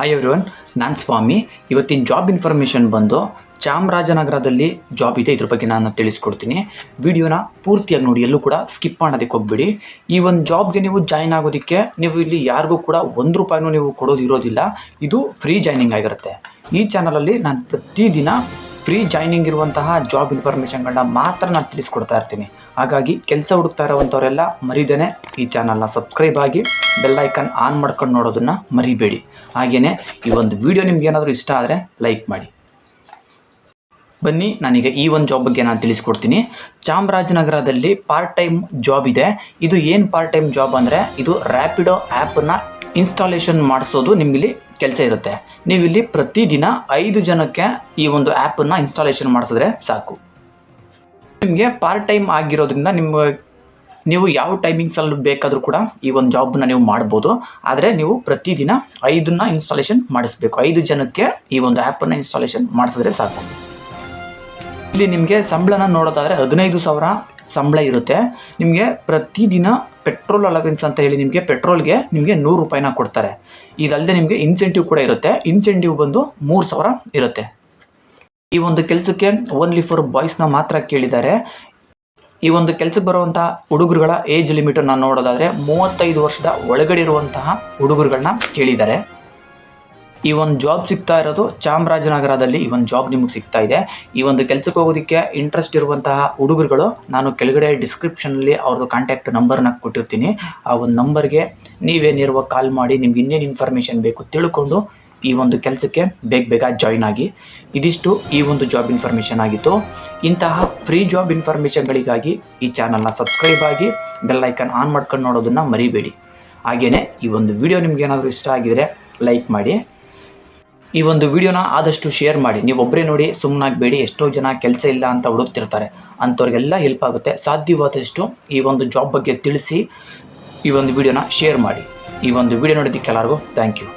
Hi everyone ನಾನು ಸ್ವಾಮಿ. ಇವತ್ತಿನ job information ಬಂದು ಚಾಮರಾಜನಗರದಲ್ಲಿ ಜಾಬ್ ಇದೆ ಇದ್ರ ಬಗ್ಗೆ ನಾನು ತಿಳಿಸ್ಕೊಡ್ತೀನಿ. ವಿಡಿಯೋನ ಪೂರ್ತಿಯಾಗಿ ನೋಡಿ, ಎಲ್ಲೂ ಕೂಡ ಸ್ಕಿಪ್ ಮಾಡೋದಕ್ಕೆ ಹೋಗ್ಬೇಡಿ. ಈ ಒಂದು ಜಾಬ್ಗೆ ನೀವು ಜಾಯ್ನ್ ಆಗೋದಕ್ಕೆ ನೀವು ಇಲ್ಲಿ ಯಾರಿಗೂ ಕೂಡ ಒಂದು ರೂಪಾಯಿನೂ ನೀವು ಕೊಡೋದು ಇರೋದಿಲ್ಲ ಇದು ಫ್ರೀ ಜಾಯ್ನಿಂಗ್ ಆಗಿರುತ್ತೆ. ಈ ಚಾನಲಲ್ಲಿ ನಾನು ಪ್ರತಿದಿನ ಫ್ರೀ ಜಾಯ್ನಿಂಗ್ ಇರುವಂತಹ ಜಾಬ್ ಇನ್ಫಾರ್ಮೇಷನ್ಗಳನ್ನ ಮಾತ್ರ ನಾನು ತಿಳಿಸ್ಕೊಡ್ತಾ ಇರ್ತೀನಿ. ಹಾಗಾಗಿ ಕೆಲಸ ಹುಡುಕ್ತಾ ಇರೋವಂಥವರೆಲ್ಲ ಮರಿದೇನೆ ಈ ಚಾನಲ್ನ ಸಬ್ಸ್ಕ್ರೈಬ್ ಆಗಿ ಬೆಲ್ಲೈಕನ್ ಆನ್ ಮಾಡ್ಕೊಂಡು ನೋಡೋದನ್ನು ಮರಿಬೇಡಿ. ಹಾಗೆಯೇ ಈ ಒಂದು ವಿಡಿಯೋ ನಿಮ್ಗೆ ಏನಾದರೂ ಇಷ್ಟ ಆದರೆ ಲೈಕ್ ಮಾಡಿ. ಬನ್ನಿ, ನಾನೀಗ ಈ ಒಂದು ಜಾಬ್ ಬಗ್ಗೆ ನಾನು ತಿಳಿಸ್ಕೊಡ್ತೀನಿ. ಚಾಮರಾಜನಗರದಲ್ಲಿ ಪಾರ್ಟ್ ಟೈಮ್ ಜಾಬ್ ಇದೆ. ಇದು ಏನು ಪಾರ್ಟ್ ಟೈಮ್ ಜಾಬ್ ಅಂದರೆ ಇದು ರ್ಯಾಪಿಡೋ ಆ್ಯಪನ್ನು ಇನ್ಸ್ಟಾಲೇಷನ್ ಮಾಡಿಸೋದು ನಿಮಗಿಲ್ಲಿ ಕೆಲಸ ಇರುತ್ತೆ. ನೀವು ಇಲ್ಲಿ ಪ್ರತಿದಿನ ಐದು ಜನಕ್ಕೆ ಈ ಒಂದು ಆ್ಯಪನ್ನು ಇನ್ಸ್ಟಾಲೇಷನ್ ಮಾಡಿಸಿದ್ರೆ ಸಾಕು. ನಿಮಗೆ ಪಾರ್ಟ್ ಟೈಮ್ ಆಗಿರೋದ್ರಿಂದ ನಿಮ್ಮ, ನೀವು ಯಾವ ಟೈಮಿಂಗ್ಸಲ್ಲಿ ಬೇಕಾದರೂ ಕೂಡ ಈ ಒಂದು ಜಾಬನ್ನ ನೀವು ಮಾಡ್ಬೋದು. ಆದರೆ ನೀವು ಪ್ರತಿದಿನ ಐದನ್ನ ಇನ್ಸ್ಟಾಲೇಷನ್ ಮಾಡಿಸ್ಬೇಕು. ಐದು ಜನಕ್ಕೆ ಈ ಒಂದು ಆ್ಯಪನ್ನು ಇನ್ಸ್ಟಾಲೇಷನ್ ಮಾಡಿಸಿದ್ರೆ ಸಾಕು. ಇಲ್ಲಿ ನಿಮಗೆ ಸಂಬಳನ ನೋಡೋದಾದರೆ ಹದಿನೈದು ಸಾವಿರ ಸಂಬಳ ಇರುತ್ತೆ. ನಿಮಗೆ ಪ್ರತಿದಿನ ಪೆಟ್ರೋಲ್ ಅಲವೆನ್ಸ್ ಅಂತ ಹೇಳಿ ನಿಮಗೆ ಪೆಟ್ರೋಲ್ಗೆ ನಿಮಗೆ ನೂರು ರೂಪಾಯಿನ ಕೊಡ್ತಾರೆ. ಇದಲ್ಲದೆ ನಿಮಗೆ ಇನ್ಸೆಂಟಿವ್ ಕೂಡ ಇರುತ್ತೆ. ಇನ್ಸೆಂಟಿವ್ ಬಂದು ಮೂರು ಸಾವಿರ ಇರುತ್ತೆ. ಈ ಒಂದು ಕೆಲಸಕ್ಕೆ ಓನ್ಲಿ ಫಾರ್ ಬಾಯ್ಸ್ನ ಮಾತ್ರ ಕೇಳಿದ್ದಾರೆ. ಈ ಒಂದು ಕೆಲಸಕ್ಕೆ ಬರುವಂತಹ ಹುಡುಗರುಗಳ ಏಜ್ ಲಿಮಿಟನ್ನು ನೋಡೋದಾದರೆ ಮೂವತ್ತೈದು ವರ್ಷದ ಒಳಗಡೆ ಇರುವಂತಹ ಹುಡುಗರುಗಳನ್ನ ಕೇಳಿದ್ದಾರೆ. ಈ ಒಂದು ಜಾಬ್ ಸಿಗ್ತಾ ಇರೋದು ಚಾಮರಾಜನಗರದಲ್ಲಿ ಈ ಒಂದು ಜಾಬ್ ನಿಮಗೆ ಸಿಗ್ತಾ ಇದೆ. ಈ ಒಂದು ಕೆಲಸಕ್ಕೆ ಹೋಗೋದಕ್ಕೆ ಇಂಟ್ರೆಸ್ಟ್ ಇರುವಂತಹ ಹುಡುಗರುಗಳು, ನಾನು ಕೆಳಗಡೆ ಡಿಸ್ಕ್ರಿಪ್ಷನಲ್ಲಿ ಅವ್ರದ್ದು ಕಾಂಟ್ಯಾಕ್ಟ್ ನಂಬರ್ನ ಕೊಟ್ಟಿರ್ತೀನಿ. ಆ ಒಂದು ನಂಬರ್ಗೆ ನೀವೇ ಕಾಲ್ ಮಾಡಿ, ನಿಮ್ಗೆ ಇನ್ನೇನು ಇನ್ಫಾರ್ಮೇಷನ್ ಬೇಕು ತಿಳ್ಕೊಂಡು ಈ ಒಂದು ಕೆಲಸಕ್ಕೆ ಬೇಗ ಬೇಗ ಜಾಯ್ನ್ ಆಗಿ. ಇದಿಷ್ಟು ಈ ಒಂದು ಜಾಬ್ ಇನ್ಫಾರ್ಮೇಷನ್ ಆಗಿತ್ತು. ಇಂತಹ ಫ್ರೀ ಜಾಬ್ ಇನ್ಫಾರ್ಮೇಷನ್ಗಳಿಗಾಗಿ ಈ ಚಾನಲ್ನ ಸಬ್ಸ್ಕ್ರೈಬ್ ಆಗಿ ಬೆಲ್ ಐಕನ್ ಆನ್ ಮಾಡ್ಕೊಂಡು ನೋಡೋದನ್ನು ಮರಿಬೇಡಿ. ಹಾಗೆಯೇ ಈ ಒಂದು ವಿಡಿಯೋ ನಿಮ್ಗೆ ಏನಾದರೂ ಇಷ್ಟ ಆಗಿದರೆ ಲೈಕ್ ಮಾಡಿ. ಈ ಒಂದು ವಿಡಿಯೋನ ಆದಷ್ಟು ಶೇರ್ ಮಾಡಿ. ನೀವು ಒಬ್ಬರೇ ನೋಡಿ ಸುಮ್ಮನಾಗಬೇಡಿ ಎಷ್ಟೋ ಜನ ಕೆಲಸ ಇಲ್ಲ ಅಂತ ಹುಡುಕ್ತಿರ್ತಾರೆ. ಅಂಥವ್ರಿಗೆಲ್ಲ ಹೆಲ್ಪ್ ಆಗುತ್ತೆ. ಸಾಧ್ಯವಾದಷ್ಟು ಈ ಒಂದು ಜಾಬ್ ಬಗ್ಗೆ ತಿಳಿಸಿ ಈ ಒಂದು ವಿಡಿಯೋನ ಶೇರ್ ಮಾಡಿ. ಈ ಒಂದು ವಿಡಿಯೋ ನೋಡಿದ್ದಕ್ಕೆ ಎಲ್ಲರಿಗೂ ಥ್ಯಾಂಕ್ ಯು